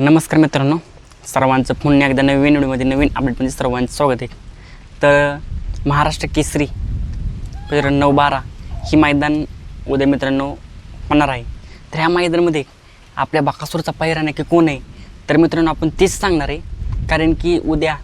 नमस्कार मित्रांनो. सर्वांचं पुन्हा एकदा नवीन व्हिडिओमध्ये नवीन अपडेटमध्ये सर्वांचं स्वागत आहे. तर महाराष्ट्र केसरी नऊ बारा ही मैदान उद्या मित्रांनो होणार आहे. तर ह्या मैदानामध्ये आपल्या बाकासूरचा पहिरा नक्की कोण आहे? तर मित्रांनो आपण तेच सांगणार आहे. कारण की उद्या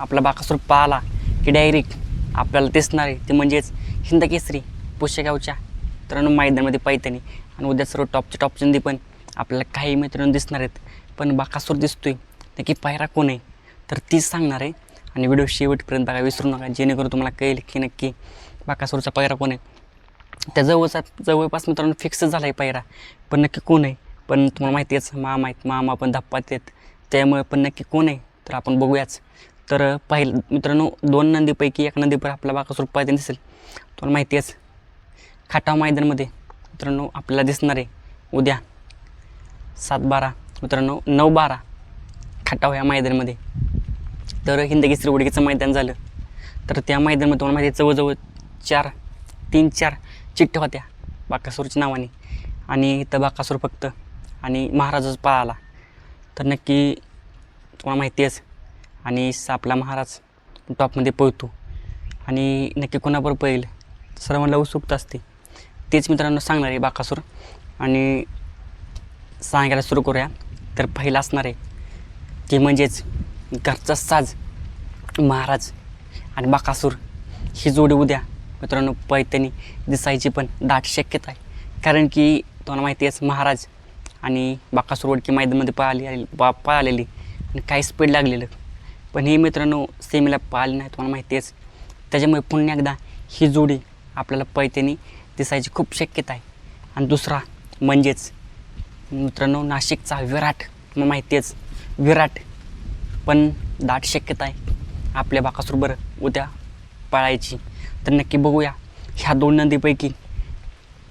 आपला बाकासूर पाहिला की डायरेक्ट आपल्याला दिसणार आहे. ते म्हणजेच हिंद केसरी पुष्यगावच्या मित्रांनो मैदानामध्ये पैतानी आणि उद्या सर्व टॉपचे टॉपचे पण आपल्याला काही मैत्रिणी दिसणार आहेत पण बाकासूर दिसतोय. नक्की पायरा कोण आहे? तर तीच सांगणार आहे. आणि व्हिडिओ शेवटपर्यंत बघा विसरू नका. जेणेकरून तुम्हाला कळेल की नक्की बाकासूरचा पायरा कोण आहे. त्या जवळचा जवळपास मित्रांनो फिक्स झाला आहे पायरा. पण नक्की कोण आहे? पण तुम्हाला माहिती आहेच मामा आहेत. मामा पण धप्पात आहेत. त्यामुळे पण नक्की कोण आहे? तर आपण बघूयाच. तर पहिलं मित्रांनो दोन नंदीपैकी एक नदीपर आपला बाकासूर पायदन दिसेल. तुम्हाला माहिती आहेच. खाटाव मैदानमध्ये मित्रांनो आपल्याला दिसणार आहे. उद्या सात बारा मित्रांनो नऊ बारा खटाव या मैदानामध्ये. तर हिंदगी श्रीवडगीचं मैदान झालं. तर त्या मैदानामध्ये तुम्हाला माहिती आहे जवळजवळ चार तीन चार चिठ्ठ्या होत्या बाकासूरच्या नावाने. आणि इथं बाकासूर फक्त आणि महाराजच पळाला. तर नक्की तुम्हाला माहिती आहेच. आणि आपला महाराज टॉपमध्ये पळतो. आणि नक्की कोणाबरोबर पळेल? सर्वांना उत्सुकता असते. तेच मित्रांनो सांगणार आहे बाकासूर. आणि सांगायला सुरू करूया. तर पहिलं असणार आहे ते म्हणजेच घरचा साज महाराज आणि बाकासूर ही जोडी उद्या मित्रांनो पैतनी दिसायची पण दाट शक्यता आहे. कारण की तुम्हाला माहिती आहेच महाराज आणि बाकासूर वडकी मैदानामध्ये पळाली आली पा पळालेली आणि काही स्पीड लागलेलं. पण हे मित्रांनो सेमीला पाळली नाही तुम्हाला माहिती आहेच. त्याच्यामुळे पुन्हा एकदा ही जोडी आपल्याला पैत्यानी दिसायची खूप शक्यता आहे. आणि दुसरा म्हणजेच मित्रांनो नाशिकचा विराट तुम्हाला माहिती आहेच विराट पण दाट शक्यता आहे. आपल्या बाकासूर बरं उद्या पळायची. तर नक्की बघूया ह्या दोन नदीपैकी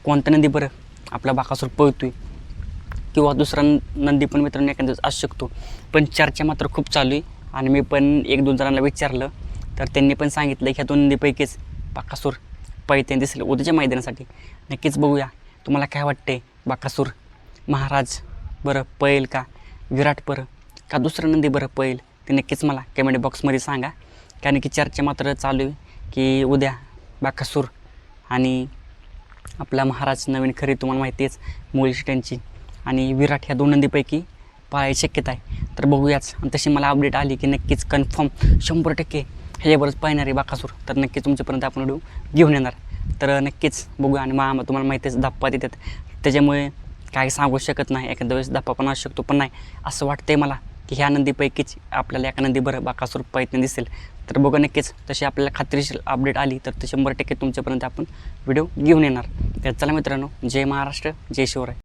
कोणत्या नदी बरं आपला बाकासूर पळतो आहे किंवा दुसरा नंदी पण मित्रांनो एखाद्या दिवस असू शकतो. पण चर्चा मात्र खूप चालू आहे. आणि मी पण एक दोन जणांना विचारलं तर त्यांनी पण सांगितलं की ह्या दोन नदीपैकीच बाकासूर पैते दिसलं उद्याच्या मैदानासाठी. नक्कीच बघूया तुम्हाला काय वाटते बाकासूर? महाराज बरं पळेल का? विराट बरं. का दुसरं नंदी बरं पळेल? ते नक्कीच मला कमेंट बॉक्समध्ये सांगा. कारण की चर्चा मात्र चालू आहे की उद्या बाकासूर आणि आपला महाराज नवीन खरी तुम्हाला माहिती आहेच मुली त्यांची आणि विराट ह्या दोन नंदीपैकी पाहायची शक्यता आहे. तर बघूयाच. आणि तशी मला अपडेट आली की नक्कीच कन्फर्म शंभर टक्के ह्याच्यावरच पाहणार आहे बाकासूर. तर नक्कीच तुमच्यापर्यंत आपण व्हिडिओ घेऊन येणार. तर नक्कीच बघूया आणि मामा तुम्हाला माहिती दाप्पा धप्पा देतात. त्याच्यामुळे काही सांगू शकत नाही. एखाद्या वेळेस धप्पा पण असू शकतो पण नाही. असं वाटतंय मला की ह्या नंदीपैकीच आपल्याला एका नंदी बरं बाकासूर पैतने दिसेल. तर बघा नक्कीच तशी आपल्याला खात्रीशीर अपडेट आली तर ते शंभर टक्के तुमच्यापर्यंत आपण व्हिडिओ घेऊन येणार. तर चला मित्रांनो जय महाराष्ट्र जय शिवराय.